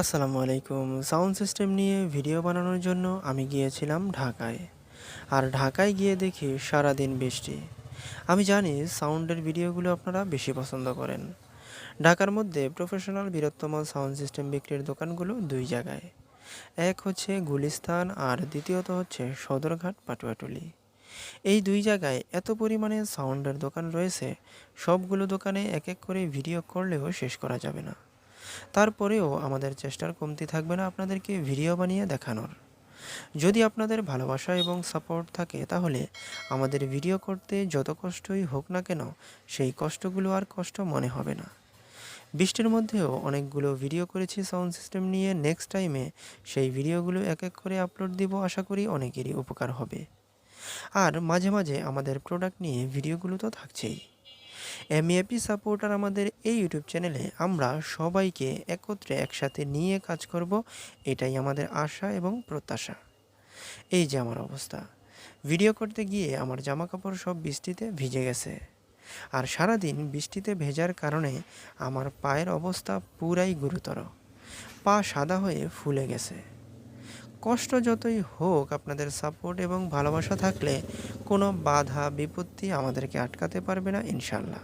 আসসালামু আলাইকুম। Sound system নিয়ে ভিডিও বানানোর জন্য আমি গিয়েছিলাম ঢাকায়। আর ঢাকায় গিয়ে দেখি সারাদিন বৃষ্টি। আমি জানি সাউন্ডের ভিডিওগুলো আপনারা বেশি পছন্দ করেন। ঢাকার মধ্যে প্রফেশনাল বৃহত্তম সাউন্ড সিস্টেম বিক্রির দোকানগুলো দুই জায়গায়। এক হচ্ছে গুলিস্তান আর দ্বিতীয়ত হচ্ছে সদরঘাট পাটুয়াটুলি। এই দুই জায়গায় এত পরিমাণে সাউন্ডের দোকান রয়েছে, সবগুলো দোকানে এক এক করে ভিডিও করলেও শেষ করা যাবে না। তারপরেও আমাদের চেষ্টার কমতি থাকবে না আপনাদেরকে ভিডিও বানিয়ে দেখানোর। যদি আপনাদের ভালোবাসা এবং সাপোর্ট থাকে, তাহলে আমাদের ভিডিও করতে যত কষ্টই হোক না কেন, সেই কষ্টগুলো আর কষ্ট মনে হবে না। বৃষ্টির মধ্যেও অনেকগুলো ভিডিও করেছি সাউন্ড সিস্টেম নিয়ে। নেক্সট টাইমে সেই ভিডিওগুলো এক এক করে আপলোড দিব, আশা করি অনেকেরই উপকার হবে। আর মাঝে মাঝে আমাদের প্রোডাক্ট নিয়ে ভিডিওগুলো তো থাকছেই। এমইএপি সাপোর্টার আমাদের এই ইউটিউব চ্যানেলে আমরা সবাইকে একত্রে একসাথে নিয়ে কাজ করব। এটাই আমাদের আশা এবং প্রত্যাশা। এই যে আমার অবস্থা। ভিডিও করতে গিয়ে আমার জামা কাপড় সব বৃষ্টিতে ভিজে গেছে। আর সারাদিন বৃষ্টিতে ভেজার কারণে আমার পায়ের অবস্থা পুরাই গুরুতর। পা সাদা হয়ে ফুলে গেছে। কষ্ট যতই হোক আপনাদের সাপোর্ট এবং ভালোবাসা থাকলে কোনো বাধা, বিপত্তি আমাদেরকে আটকাতে পারবে না ইনশাল্লাহ